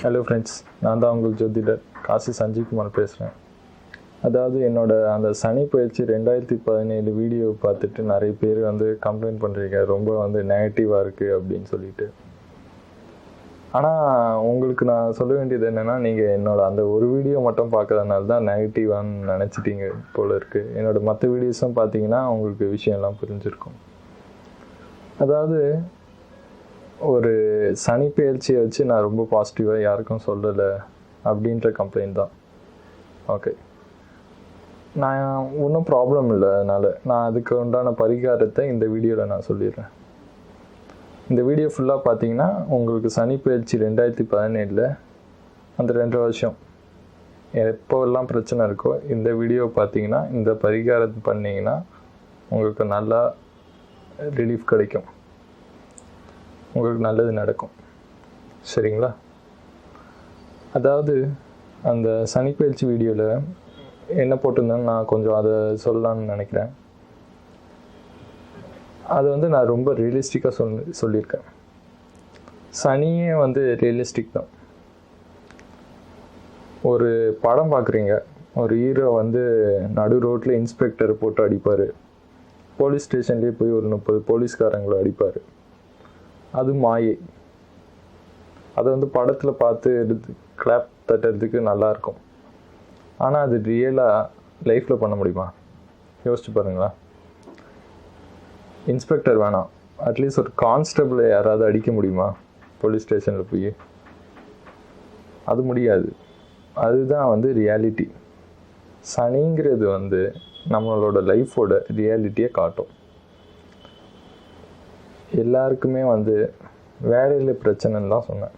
Hello friends நான் தான் உங்கள் ஜோதிடர் காசி சஞ்சீவ்குமார் பேசுகிறேன் அதாவது என்னோடய அந்த சனி பயிற்சி ரெண்டாயிரத்தி பதினேழு வீடியோ பார்த்துட்டு நிறைய பேர் வந்து கம்ப்ளைண்ட் பண்ணுறீங்க ரொம்ப வந்து நெகட்டிவாக இருக்குது அப்படின்னு சொல்லிட்டு. ஆனால் உங்களுக்கு நான் சொல்ல வேண்டியது என்னென்னா நீங்கள் என்னோட அந்த ஒரு வீடியோ மட்டும் பார்க்கறதுனால தான் நெகட்டிவான்னு நினச்சிட்டீங்க போல் இருக்குது என்னோட மற்ற வீடியோஸும் பார்த்தீங்கன்னா உங்களுக்கு விஷயம்லாம் புரிஞ்சிருக்கும். அதாவது ஒரு சனி பயிற்சியை வச்சு நான் ரொம்ப பாசிட்டிவாக யாருக்கும் சொல்லலை அப்படின்ற கம்ப்ளைண்ட் தான். ஓகே நான் ஒன்றும் ப்ராப்ளம் இல்லை அதனால். நான் அதுக்கு உண்டான பரிகாரத்தை இந்த வீடியோவில் நான் சொல்லிடுறேன். இந்த வீடியோ ஃபுல்லாக பார்த்தீங்கன்னா உங்களுக்கு சனி பயிற்சி ரெண்டாயிரத்தி பதினேழில் அந்த ரெண்டு வருஷம். எப்போல்லாம் பிரச்சனை இருக்கோ இந்த வீடியோ பார்த்தீங்கன்னா இந்த பரிகாரத்தை பண்ணிங்கன்னா உங்களுக்கு நல்லா ரிலீஃப் கிடைக்கும். உங்களுக்கு நல்லது நடக்கும். சரிங்களா? அதாவது அந்த சனிப்பயிற்சி வீடியோவில் என்ன போட்டிருந்தேன்னு நான் கொஞ்சம் அதை சொல்லலான்னு நினைக்கிறேன். அது வந்து நான் ரொம்ப ரியலிஸ்டிக்காக சொல் சொல்லியிருக்கேன். சனியே வந்து ரியலிஸ்டிக் தான். ஒரு படம் பார்க்குறீங்க ஒரு ஹீரோ வந்து நடு ரோட்டில் இன்ஸ்பெக்டர் போட்டு அடிப்பார். போலீஸ் ஸ்டேஷன்லேயே போய் ஒரு முப்பது போலீஸ்காரங்களை அடிப்பார். அது மாயை. அதை வந்து படத்தில் பார்த்து எடுத்து கிளாப் தட்டுறதுக்கு நல்லாயிருக்கும் ஆனால் அது ரியலாக லைஃப்பில் பண்ண முடியுமா? யோசிச்சு பாருங்களா. இன்ஸ்பெக்டர் வேணாம். அட்லீஸ்ட் ஒரு கான்ஸ்டபிளை யாராவது அடிக்க முடியுமா? போலீஸ் ஸ்டேஷனில் போய். அது முடியாது. அதுதான் வந்து ரியாலிட்டி சனிங்கிறது வந்து நம்மளோட லைஃபோட ரியாலிட்டியை காட்டும். எல்லாருக்குமே வந்து வேலையில் பிரச்சனைன்னு தான் சொன்னேன்.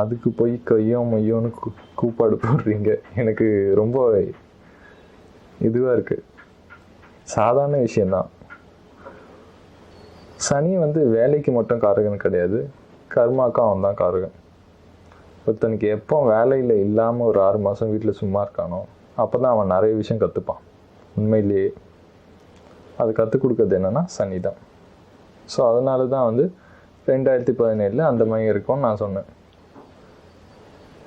அதுக்கு போய் கையோ மையோன்னு கூ கூப்பாடு போடுறீங்க. எனக்கு ரொம்ப இதுவாக இருக்குது சாதாரண விஷயந்தான் சனி வந்து வேலைக்கு மட்டும் காரகன் கிடையாது. கர்மாக்கும் அவன் தான் காரகன். ஒருத்தனுக்கு எப்போ வேலையில் இல்லாமல் ஒரு ஆறு மாதம் வீட்டில் சும்மா இருக்கானோ அப்போ தான் அவன் நிறைய விஷயம் கற்றுப்பான் உண்மையிலேயே. அது கற்றுக் கொடுக்கறது என்னென்னா சனி தான் ஸோ அதனால தான் வந்து ரெண்டாயிரத்தி பதினேழில் அந்த மாதிரி இருக்கும்னு நான் சொன்னேன்.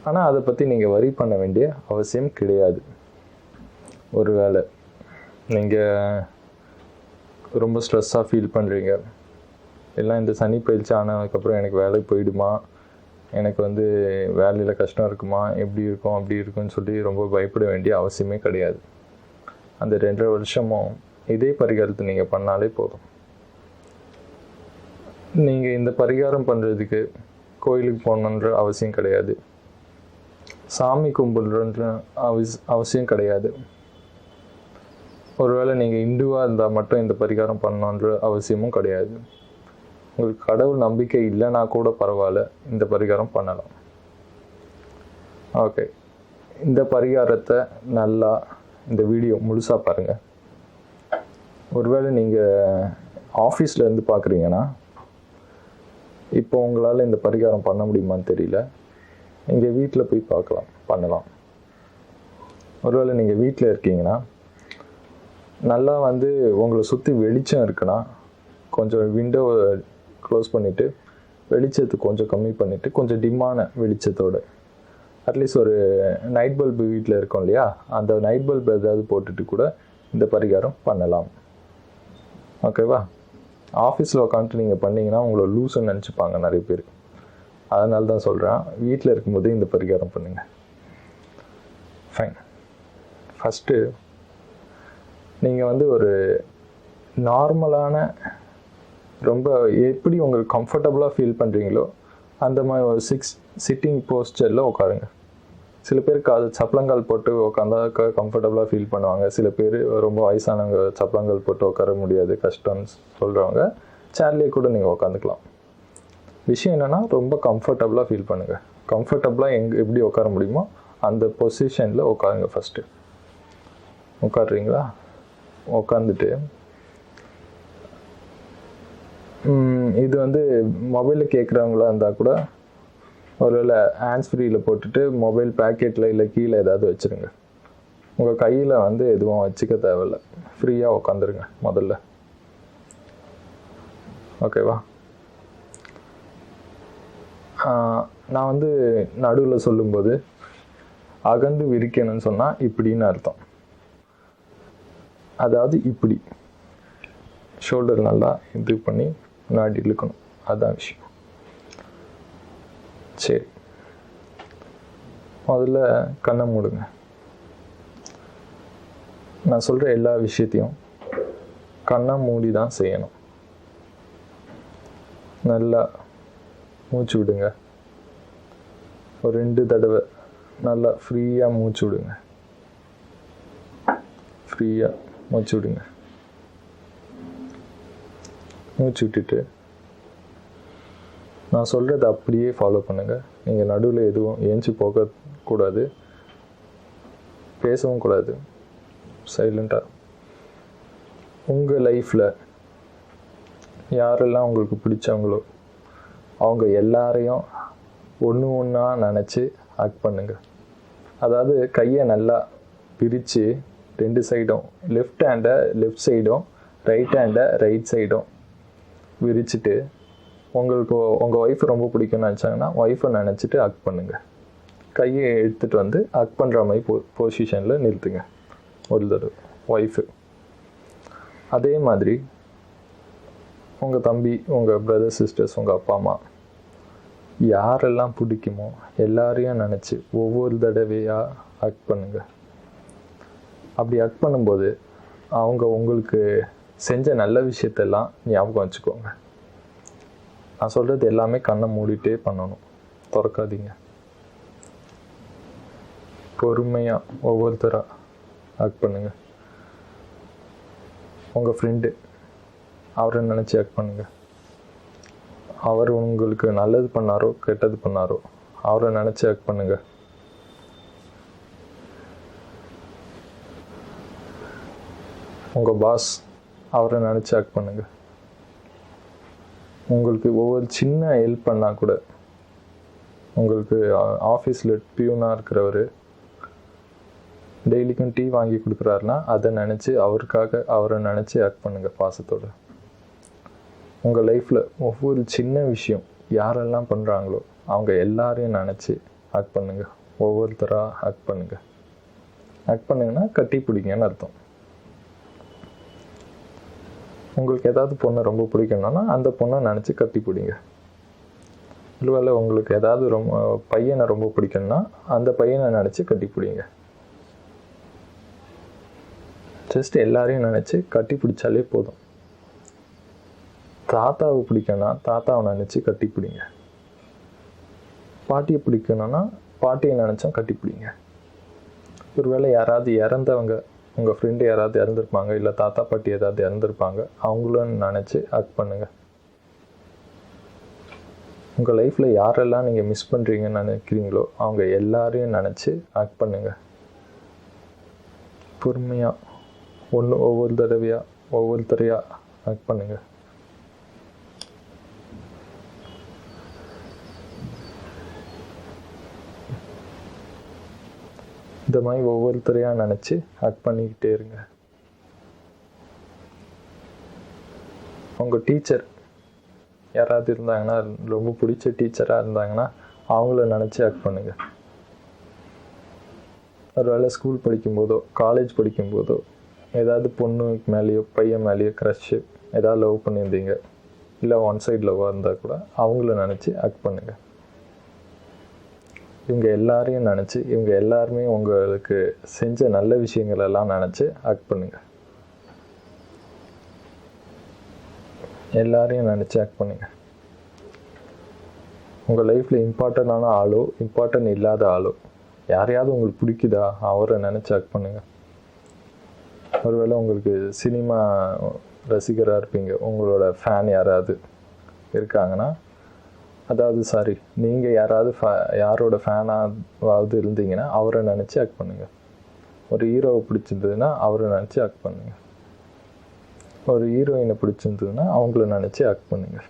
ஆனால் அதை பற்றி நீங்கள் வரி பண்ண வேண்டிய அவசியம் கிடையாது. ஒருவேளை நீங்கள் ரொம்ப ஸ்ட்ரெஸ்ஸாக ஃபீல் பண்ணுறீங்க எல்லாம் இந்த சனி பயிற்சி ஆனதுக்கப்புறம் எனக்கு வேலைக்கு போயிடுமா? எனக்கு வந்து வேலையில் கஷ்டம் இருக்குமா? எப்படி இருக்கும்? அப்படி இருக்கும்னு சொல்லி ரொம்ப பயப்பட வேண்டிய அவசியமே கிடையாது. அந்த ரெண்டரை வருஷமும் இதே பரிகாரத்தை நீங்கள் பண்ணாலே போதும். நீங்கள் இந்த பரிகாரம் பண்ணுறதுக்கு கோயிலுக்கு போகணுன்ற அவசியம் கிடையாது. சாமி கும்பிடுன்ற அவஸ் அவசியம் கிடையாது. ஒருவேளை நீங்கள் இந்துவாக இருந்தால் மட்டும் இந்த பரிகாரம் பண்ணணுன்ற அவசியமும் கிடையாது. உங்களுக்கு கடவுள் நம்பிக்கை இல்லைன்னா கூட பரவாயில்ல இந்த பரிகாரம் பண்ணலாம். ஓகே. இந்த பரிகாரத்தை நல்லா இந்த வீடியோ முழுசாக பாருங்கள் ஒருவேளை நீங்கள் ஆஃபீஸில் இருந்து பார்க்குறீங்கன்னா இப்போ உங்களால் இந்த பரிகாரம் பண்ண முடியுமான்னு தெரியல. நீங்கள் வீட்டில் போய் பார்க்கலாம். பண்ணலாம். ஒருவேளை நீங்கள் வீட்டில் இருக்கீங்கன்னா நல்லா வந்து உங்களை சுற்றி வெளிச்சம் இருக்குன்னா கொஞ்சம் விண்டோவை க்ளோஸ் பண்ணிவிட்டு வெளிச்சத்தை கொஞ்சம் கம்மி பண்ணிவிட்டு கொஞ்சம் டிம்மான வெளிச்சத்தோடு. அட்லீஸ்ட் ஒரு நைட் பல்பு வீட்டில் இருக்கும் இல்லையா? அந்த நைட் பல்ப் ஏதாவது போட்டுட்டு கூட இந்த பரிகாரம் பண்ணலாம். ஓகேவா ஆஃபீஸில் உட்காந்துட்டு நீங்கள் பண்ணிங்கன்னா உங்களை லூஸுன்னு நினச்சிப்பாங்க நிறைய பேர். அதனால தான் சொல்கிறேன் வீட்டில் இருக்கும்போது இந்த பரிகாரம் பண்ணுங்கள் ஃபைன் ஃபஸ்ட்டு நீங்கள் வந்து ஒரு நார்மலான ரொம்ப எப்படி உங்களுக்கு கம்ஃபர்டபுளாக ஃபீல் பண்ணுறீங்களோ அந்த மாதிரி ஒரு சிக்ஸ் சிட்டிங் போஸ்டரில் உட்காருங்க. சில பேருக்கு அது சப்பளங்கால் போட்டு உட்காந்தா கம்ஃபர்டபுளாக ஃபீல் பண்ணுவாங்க. சில பேர் ரொம்ப வயசானவங்க சப்பளங்கால் போட்டு உட்கார முடியாது கஷ்டம்னு சொல்கிறவங்க சேர்லேயே கூட நீங்கள் உட்காந்துக்கலாம் விஷயம் என்னென்னா ரொம்ப கம்ஃபர்டபுளாக ஃபீல் பண்ணுங்கள் கம்ஃபர்டபுளாக எங்கே எப்படி உட்கார முடியுமோ அந்த பொசிஷனில் உட்காருங்க ஃபஸ்ட்டு உட்காடுறீங்களா உட்காந்துட்டு இது வந்து மொபைலில் கேட்குறவங்களா இருந்தால் கூட ஒருவேளை ஹேண்ட்ஸ் ஃப்ரீயில் போட்டுட்டு மொபைல் பேக்கெட்டில் இல்லை கீழே ஏதாவது வச்சுருங்க. உங்கள் கையில் வந்து எதுவும் வச்சுக்க தேவையில்ல. ஃப்ரீயாக உட்காந்துருங்க முதல்ல. ஓகேவா நான் வந்து நடுவில் சொல்லும்போது அகந்து விரிக்கணும்னு சொன்னால் இப்படின்னு அர்த்தம். அதாவது இப்படி. ஷோல்டர் நல்லா இது பண்ணி முன்னாடி இழுக்கணும். அதுதான் விஷயம். சரி முதல்ல கண்ணை மூடுங்க. நான் சொல்கிற எல்லா விஷயத்தையும் கண்ணை மூடி தான் செய்யணும். நல்லா மூச்சு விடுங்க. ஒரு ரெண்டு தடவை நல்லா ஃப்ரீயாக மூச்சு விடுங்க. ஃப்ரீயாக மூச்சு விடுங்க. மூச்சு விட்டுட்டு நான் சொல்கிறத அப்படியே ஃபாலோ பண்ணுங்கள் நீங்கள் நடுவில் எதுவும் ஏஞ்சி போகக்கூடாது. பேசவும் கூடாது. சைலண்ட்டாக உங்கள் லைஃப்பில் யாரெல்லாம் உங்களுக்கு பிடிச்சவங்களோ அவங்க எல்லாரையும் ஒன்று ஒன்றா நினச்சி ஆக்ட் பண்ணுங்கள் அதாவது கையை நல்லா பிரித்து ரெண்டு சைடும் லெஃப்ட் ஹேண்டை லெஃப்ட் சைடும் ரைட் ஹேண்டை ரைட் சைடும் விரிச்சிட்டு உங்களுக்கு உங்கள் ஒய்ஃப் ரொம்ப பிடிக்கும்னு நினச்சாங்கன்னா ஒய்ஃபை நினச்சிட்டு அக் பண்ணுங்கள் கையை எடுத்துகிட்டு வந்து அக் பண்ணுற மாதிரி பொ பொசிஷனில் நிறுத்துங்க. ஒரு தடவை. ஒய்ஃபு அதே மாதிரி உங்கள் தம்பி உங்கள் பிரதர் சிஸ்டர்ஸ் உங்கள் அப்பா அம்மா யாரெல்லாம் பிடிக்குமோ எல்லாரையும் நினச்சி ஒவ்வொரு தடவையாக அக் பண்ணுங்கள் அப்படி அக் பண்ணும்போது அவங்க உங்களுக்கு செஞ்ச நல்ல விஷயத்தெல்லாம் ஞாபகம் வச்சுக்கோங்க. நான் சொல்கிறது எல்லாமே கண்ணை மூடிட்டே பண்ணணும். திறக்காதீங்க. பொறுமையாக ஒவ்வொருத்தராக ஆக்ட் பண்ணுங்கள் உங்கள் ஃப்ரெண்டு அவரை நினச்சி ஆக்ட் பண்ணுங்கள் அவர் உங்களுக்கு நல்லது பண்ணாரோ கெட்டது பண்ணாரோ அவரை நினச்சி ஆக்ட் பண்ணுங்கள் உங்கள் பாஸ் அவரை நினச்சி ஆக்ட் பண்ணுங்கள் உங்களுக்கு ஒவ்வொரு சின்ன ஹெல்ப் பண்ணால் கூட உங்களுக்கு ஆஃபீஸில் பியூனாக இருக்கிறவர் டெய்லிக்கும் டீ வாங்கி கொடுக்குறாருன்னா அதை நினச்சி அவருக்காக அவரை நினச்சி ஆக்ட் பண்ணுங்கள் பாசத்தோட. உங்கள் லைஃப்பில் ஒவ்வொரு சின்ன விஷயம் யாரெல்லாம் பண்ணுறாங்களோ அவங்க எல்லாரையும் நினச்சி ஆக்ட் பண்ணுங்கள் ஒவ்வொருத்தராக ஆக்ட் பண்ணுங்கள் ஆக்ட் பண்ணுங்கன்னா கட்டி பிடிங்கன்னு அர்த்தம். உங்களுக்கு ஏதாவது பொண்ணை ரொம்ப பிடிக்கணும்னா அந்த பொண்ணை நினச்சி கட்டி பிடிங்க. ஒருவேளை உங்களுக்கு ஏதாவது ரொம்ப பையனை ரொம்ப பிடிக்கும்னா அந்த பையனை நினச்சி கட்டி பிடிங்க. ஜஸ்ட் எல்லாரையும் நினச்சி கட்டி பிடிச்சாலே போதும். தாத்தாவை பிடிக்கணும்னா தாத்தாவை நினச்சி கட்டி பிடிங்க. பாட்டியை பிடிக்கணும்னா பாட்டியை நினச்சும் கட்டி பிடிங்க. ஒருவேளை யாராவது இறந்தவங்க உங்கள் ஃப்ரெண்டு யாராவது இறந்துருப்பாங்க இல்லை தாத்தா பாட்டி ஏதாவது இறந்துருப்பாங்க அவங்களும் நினச்சி ஆக்ட் பண்ணுங்கள் உங்கள் லைஃப்பில் யாரெல்லாம் நீங்கள் மிஸ் பண்ணுறீங்கன்னு நினைக்கிறீங்களோ அவங்க எல்லாரையும் நினச்சி ஆக்ட் பண்ணுங்கள் பொறுமையாக ஒன்று ஒவ்வொரு தடவையாக ஒவ்வொருத்தரையாக ஆக்ட் பண்ணுங்கள் இந்த மாதிரி ஒவ்வொருத்தரையாக நினச்சி ஆக்ட் பண்ணிக்கிட்டே இருங்க. உங்கள் டீச்சர் யாராவது இருந்தாங்கன்னா ரொம்ப பிடிச்ச டீச்சராக இருந்தாங்கன்னா அவங்கள நினச்சி ஆக்ட் பண்ணுங்கள் ஒரு வேளை ஸ்கூல் படிக்கும்போதோ காலேஜ் படிக்கும்போதோ ஏதாவது பொண்ணு மேலேயோ பையன் மேலேயோ க்ரஷ்ஷு ஏதாவது லவ் பண்ணியிருந்தீங்க இல்லை ஒன் சைட் லவ்வாக இருந்தால் கூட அவங்கள நினச்சி ஆக்ட் பண்ணுங்கள் இவங்க எல்லாரையும் நினச்சி இவங்க எல்லாருமே உங்களுக்கு செஞ்ச நல்ல விஷயங்களெல்லாம் நினச்சி ஆக்ட் பண்ணுங்க. எல்லாரையும் நினச்சி ஆக்ட் பண்ணுங்க. உங்கள் லைஃப்பில் இம்பார்ட்டண்டான ஆளோ இம்பார்ட்டன்ட் இல்லாத ஆளோ யாரையாவது உங்களுக்கு பிடிக்குதா அவரை நினச்சி ஆக்ட் பண்ணுங்க. ஒருவேளை உங்களுக்கு சினிமா ரசிகராக இருப்பீங்க உங்களோட ஃபேன் யாராவது இருக்காங்கன்னா அதாவது சாரி நீங்கள் யாராவது ஃபே யாரோட ஃபேனாவது இருந்தீங்கன்னா அவரை நினச்சி ஆக்ட் பண்ணுங்கள் ஒரு ஹீரோவை பிடிச்சிருந்ததுன்னா அவரை நினச்சி ஆக்ட் பண்ணுங்கள் ஒரு ஹீரோயினை பிடிச்சிருந்ததுன்னா அவங்கள நினச்சி ஆக்ட் பண்ணுங்கள்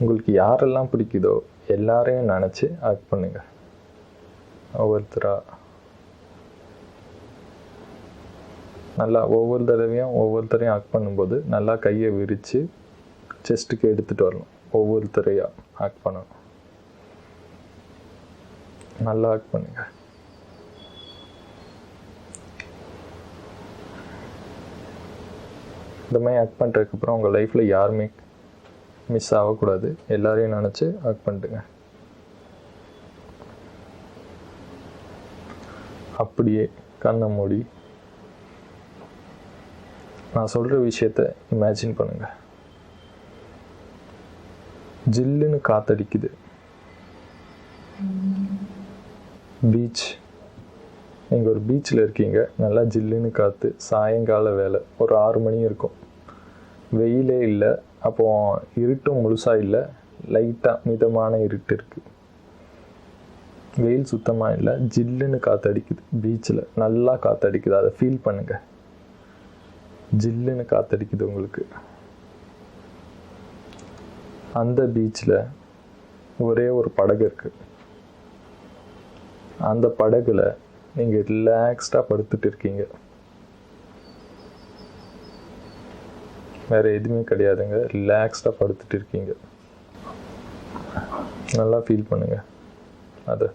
உங்களுக்கு யாரெல்லாம் பிடிக்குதோ எல்லாரையும் நினச்சி ஆக்ட் பண்ணுங்கள் ஒவ்வொருத்தராக நல்லா ஒவ்வொரு தடவையும் ஒவ்வொருத்தரையும் ஆக்ட் பண்ணும்போது நல்லா கையை விரித்து செஸ்ட்டுக்கு எடுத்துகிட்டு வரணும். ஒவ்வொருத்தரையாக ஆக்ட் பண்ணணும். நல்லா ஆக்ட் பண்ணுங்க. இந்த மாதிரி ஆக்ட் பண்ணுறதுக்கப்புறம் உங்கள் லைஃப்பில் யாருமே மிஸ் ஆகக்கூடாது. எல்லாரையும் நினச்சி ஆக்ட் பண்ணிட்டுங்க அப்படியே கண்ணை மூடி நான் சொல்கிற விஷயத்த இமேஜின் பண்ணுங்கள் ஜில்லுன்னு காத்தடிக்குது. பீச் நீங்கள் ஒரு பீச்சில் இருக்கீங்க நல்லா ஜில்லுன்னு காற்று சாயங்கால வேலை ஒரு ஆறு மணி இருக்கும். வெயிலே இல்லை அப்போ இருட்டும் முழுசாக இல்லை லைட்டாக மிதமான இருட்டு இருக்குது வெயில் சுத்தமாக இல்லை ஜில்லுன்னு காற்றடிக்குது பீச்சில் நல்லா காற்றடிக்குது அதை ஃபீல் பண்ணுங்கள் ஜில்லுன்னு காற்றடிக்குது உங்களுக்கு. அந்த பீச்சில் ஒரே ஒரு படகு இருக்குது அந்த படகுல நீங்கள் ரிலாக்ஸ்டாக படுத்துட்டு இருக்கீங்க. வேறு எதுவுமே கிடையாதுங்க. ரிலாக்ஸ்டாக படுத்துட்டு இருக்கீங்க. நல்லா ஃபீல் பண்ணுங்க. அதை.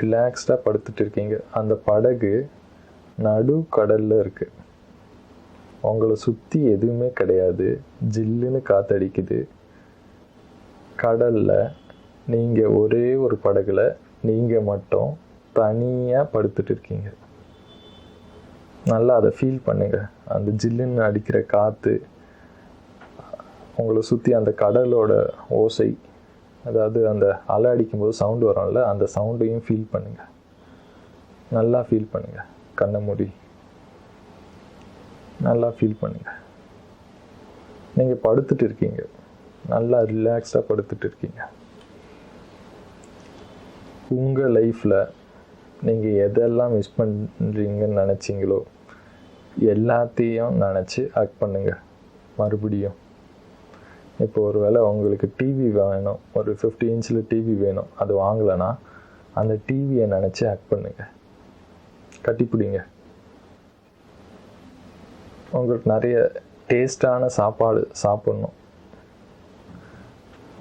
ரிலாக்ஸ்டாக படுத்துட்டு இருக்கீங்க. அந்த படகு நடு கடலில் இருக்குது உங்களை சுற்றி எதுவுமே கிடையாது. ஜில்லுன்னு காத்தடிக்குது. கடலில் நீங்கள் ஒரே ஒரு படகுல நீங்கள் மட்டும் தனியாக படுத்துட்டு இருக்கீங்க. நல்லா அதை ஃபீல் பண்ணுங்க. அந்த ஜில்லுன்னு அடிக்கிற காற்று உங்களை சுற்றி அந்த கடலோட ஓசை அதாவது அந்த அலை அடிக்கும்போது சவுண்டு வரும்ல அந்த சவுண்டையும் ஃபீல் பண்ணுங்கள் நல்லா ஃபீல் பண்ணுங்கள் கண்ணை மூடி. நல்லா ஃபீல் பண்ணுங்கள் நீங்கள் படுத்துட்டு இருக்கீங்க. நல்லா ரிலாக்ஸ்டாக படுத்துட்டு இருக்கீங்க. உங்கள் லைஃப்பில் நீங்கள் எதெல்லாம் மிஸ் பண்ணுறீங்கன்னு நினச்சிங்களோ எல்லாத்தையும் நினச்சி ஆக்ட் பண்ணுங்கள் மறுபடியும். இப்போ ஒரு வேளை உங்களுக்கு டிவி வேணும். ஒரு ஃபிஃப்டி இன்ச்சில் டிவி வேணும். அது வாங்கலைன்னா அந்த டிவியை நினச்சி ஆக்ட் பண்ணுங்கள் கட்டிப்பிடிங்க. உங்களுக்கு நிறைய டேஸ்டான சாப்பாடு சாப்பிட்ணும்.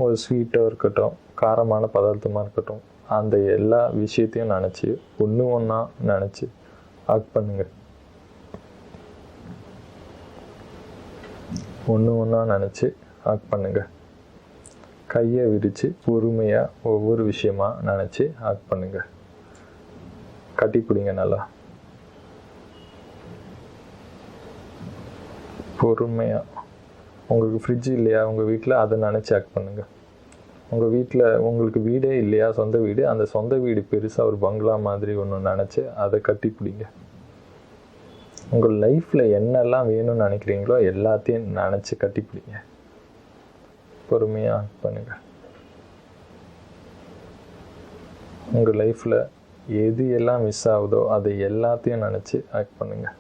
ஒரு ஸ்வீட்டாக இருக்கட்டும் காரமான பதார்த்தமாக இருக்கட்டும் அந்த எல்லா விஷயத்தையும் நினச்சி ஒன்று ஒன்றா நினச்சி ஆக்ட் பண்ணுங்கள் ஒன்று ஒன்றா நினச்சி ஆக்ட் பண்ணுங்கள் கையை விரித்து பொறுமையாக ஒவ்வொரு விஷயமாக நினச்சி ஆக்ட் பண்ணுங்கள் கட்டி பிடிங்க நல்லா. பொறுமையாக உங்களுக்கு ஃப்ரிட்ஜ் இல்லையா? உங்கள் வீட்டில் அதை நினச்சி ஆக்ட் பண்ணுங்கள் உங்கள் வீட்டில் உங்களுக்கு வீடே இல்லையா? சொந்த வீடு. அந்த சொந்த வீடு பெருசாக ஒரு பங்களா மாதிரி ஒன்று நினச்சி அதை கட்டி பிடிங்க. உங்கள் லைஃப்பில் என்னெல்லாம் வேணும்னு நினைக்கிறீங்களோ எல்லாத்தையும் நினச்சி கட்டி பிடிங்க. பொறுமையாக ஆக்ட் பண்ணுங்கள் உங்கள் லைஃப்பில் எது எல்லாம் மிஸ் ஆகுதோ அதை எல்லாத்தையும் நினச்சி ஆக்ட் பண்ணுங்கள்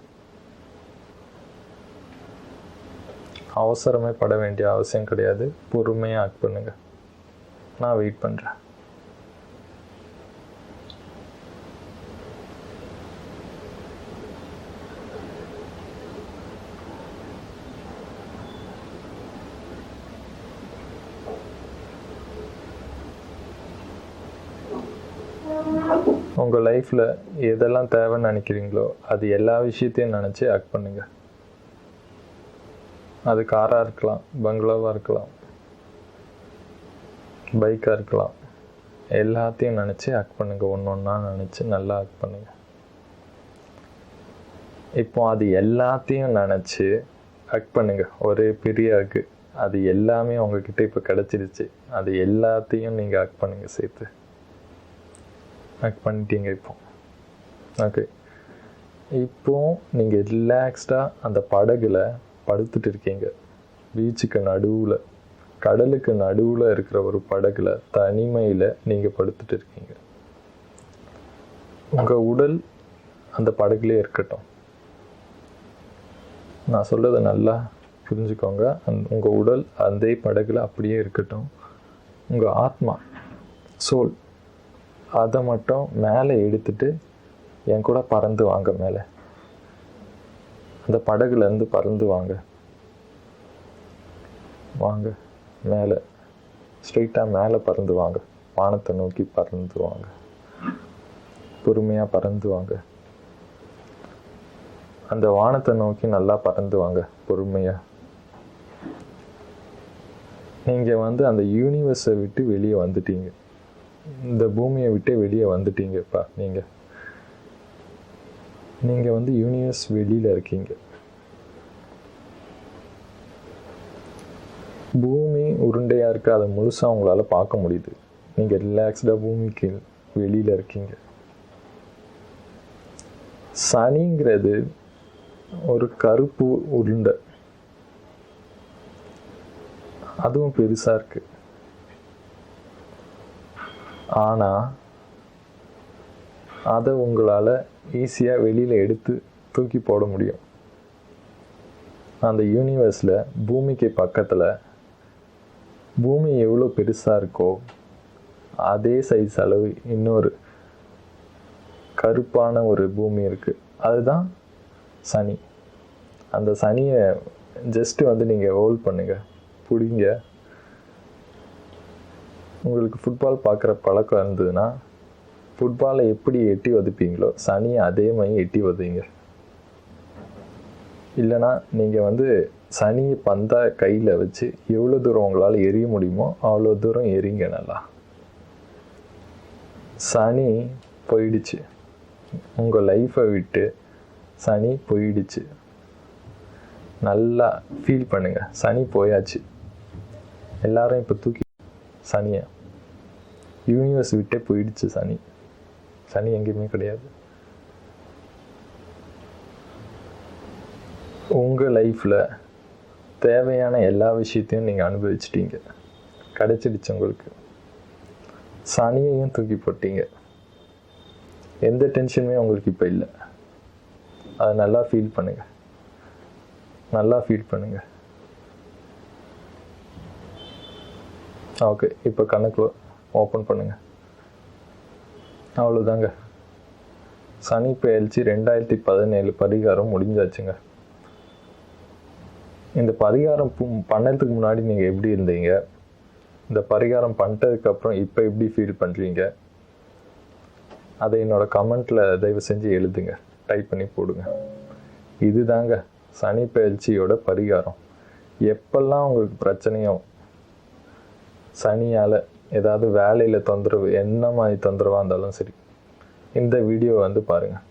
அவசரமே பட வேண்டிய அவசியம் கிடையாது. பொறுமையாக ஆக்ட் பண்ணுங்கள் நான் வெயிட் பண்ணுறேன் உங்கள் லைஃப்பில் எதெல்லாம் தேவைன்னு நினைக்கிறீங்களோ அது எல்லா விஷயத்தையும் நினச்சி ஆக்ட் பண்ணுங்கள் அது காராக இருக்கலாம் பங்களாவாக இருக்கலாம் பைக்காக இருக்கலாம். எல்லாத்தையும் நினச்சி ஆக்ட் பண்ணுங்கள் ஒன்று ஒன்றா நினச்சி நல்லா ஆக்ட் பண்ணுங்கள் இப்போ அது எல்லாத்தையும் நினச்சி ஆக்ட் பண்ணுங்கள் ஒரே பெரிய ஆக்கு அது எல்லாமே உங்ககிட்ட இப்போ கிடச்சிருச்சு. அது எல்லாத்தையும் நீங்கள் ஆக்ட் பண்ணுங்கள் சேர்த்து. ஆக்ட் பண்ணிட்டீங்க இப்போ. ஓகே இப்போ நீங்கள் ரிலாக்ஸ்டாக அந்த படகுல படுத்துட்டு இருக்கீங்க. பீச்சுக்கு நடுவில் கடலுக்கு நடுவில் இருக்கிற ஒரு படகுல தனிமையில் நீங்கள் படுத்துட்டு இருக்கீங்க. உங்கள் உடல் அந்த படகுலே இருக்கட்டும். நான் சொல்கிறத நல்லா புரிஞ்சுக்கோங்க. அந் உங்கள் உடல் அதே படகுல அப்படியே இருக்கட்டும். உங்கள் ஆத்மா சோல் அதை மட்டும் மேலே எடுத்துட்டு என் கூட பறந்து வாங்க மேலே. அந்த படகுலேருந்து பறந்து வாங்க. வாங்க. மேலே. ஸ்ட்ரெயிட்டாக மேலே பறந்து வாங்க. வானத்தை நோக்கி பறந்து வாங்க. பொறுமையாக பறந்து வாங்க. அந்த வானத்தை நோக்கி நல்லா பறந்து வாங்க. பொறுமையாக நீங்கள் வந்து அந்த யூனிவர்ஸை விட்டு வெளியே வந்துட்டீங்க. இந்த பூமியை விட்டு வெளியே வந்துட்டீங்கப்பா நீங்கள் நீங்கள் வந்து யூனிவர்ஸ் வெளியில் இருக்கீங்க. பூமி உருண்டையாக இருக்குது அதை முழுசாக உங்களால் பார்க்க முடியுது. நீங்கள் ரிலாக்ஸ்டாக பூமிக்கு வெளியில் இருக்கீங்க. சனிங்கிறது ஒரு கருப்பு உருண்டை. அதுவும் பெருசாக இருக்குது ஆனால் அதை உங்களால் ஈஸியாக வெளியில் எடுத்து தூக்கி போட முடியும். அந்த யூனிவர்ஸில் பூமிக்கு பக்கத்தில் பூமி எவ்வளோ பெருசாக இருக்கோ அதே சைஸ் அளவு இன்னொரு கருப்பான ஒரு பூமி இருக்குது அதுதான் சனி. அந்த சனியை ஜஸ்ட்டு வந்து நீங்கள் ஹோல்ட் பண்ணுங்கள் பிடிங்க. உங்களுக்கு ஃபுட்பால் பார்க்குற பழக்கம் இருந்ததுன்னா ஃபுட்பாலை எப்படி எட்டி ஒதுப்பீங்களோ சனியை அதே மாதிரி எட்டி உதைங்க இல்லைனா நீங்கள் வந்து சனி பந்தா கையில் வச்சு எவ்வளோ தூரம் உங்களால் எரிய முடியுமோ அவ்வளோ தூரம் எரிங்க நல்லா. சனி போயிடுச்சு. உங்கள் லைஃப்பை விட்டு சனி போயிடுச்சு. நல்லா ஃபீல் பண்ணுங்க. சனி போயாச்சு. எல்லாரும் இப்போ தூக்கி சனியை. யூனிவர்ஸ் விட்டே போயிடுச்சு சனி. சனி எங்கேயுமே கிடையாது. உங்கள் லைஃப்பில் தேவையான எல்லா விஷயத்தையும் நீங்கள் அனுபவிச்சிட்டீங்க. கிடைச்சிடுச்சு உங்களுக்கு. சனியையும் தூக்கி போட்டீங்க. எந்த டென்ஷனுமே உங்களுக்கு இப்போ இல்லை. அதை நல்லா ஃபீல் பண்ணுங்கள் நல்லா ஃபீல் பண்ணுங்கள் ஓகே இப்போ கணக்கு ஓப்பன் பண்ணுங்கள் அவ்வளோதாங்க சனி பயிற்சி ரெண்டாயிரத்தி பதினேழு பரிகாரம் முடிஞ்சாச்சுங்க. இந்த பரிகாரம் பண்ணதுக்கு முன்னாடி நீங்கள் எப்படி இருந்தீங்க? இந்த பரிகாரம் பண்ணிட்டதுக்கப்புறம் இப்போ எப்படி ஃபீல் பண்ணுறீங்க அதை என்னோட கமெண்ட்டில் தயவு செஞ்சு எழுதுங்க. டைப் பண்ணி போடுங்க. இதுதாங்க சனி பயிற்சியோட பரிகாரம். எப்பெல்லாம் உங்களுக்கு பிரச்சனையும் சனியால் ஏதாவது வேலையில் தொந்தரவு என்ன மாதிரி தொந்தரவாக இருந்தாலும் சரி இந்த வீடியோ வந்து பாருங்கள்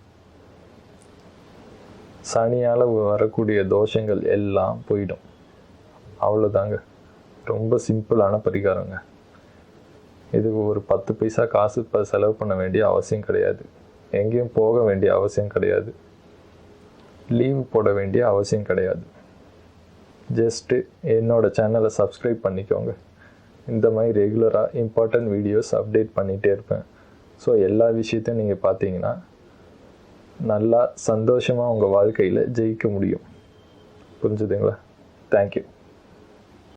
சனியால் வரக்கூடிய தோஷங்கள் எல்லாம் போயிடும். அவ்வளோதாங்க ரொம்ப சிம்பிளான பரிகாரங்க. இது ஒரு பத்து பைசா காசு இப்போ செலவு பண்ண வேண்டிய அவசியம் கிடையாது. எங்கேயும் போக வேண்டிய அவசியம் கிடையாது. லீவ் போட வேண்டிய அவசியம் கிடையாது. ஜஸ்ட்டு என்னோடய சேனலை சப்ஸ்கிரைப் பண்ணிக்கோங்க. இந்த மாதிரி ரெகுலராக இம்பார்ட்டண்ட் வீடியோஸ் அப்டேட் பண்ணிகிட்டே இருப்பேன். ஸோ எல்லா விஷயத்தையும் நீங்கள் பார்த்தீங்கன்னா நல்லா சந்தோஷமாக உங்கள் வாழ்க்கையில் ஜெயிக்க முடியும். புரிஞ்சுதுங்களா? தேங்க்யூ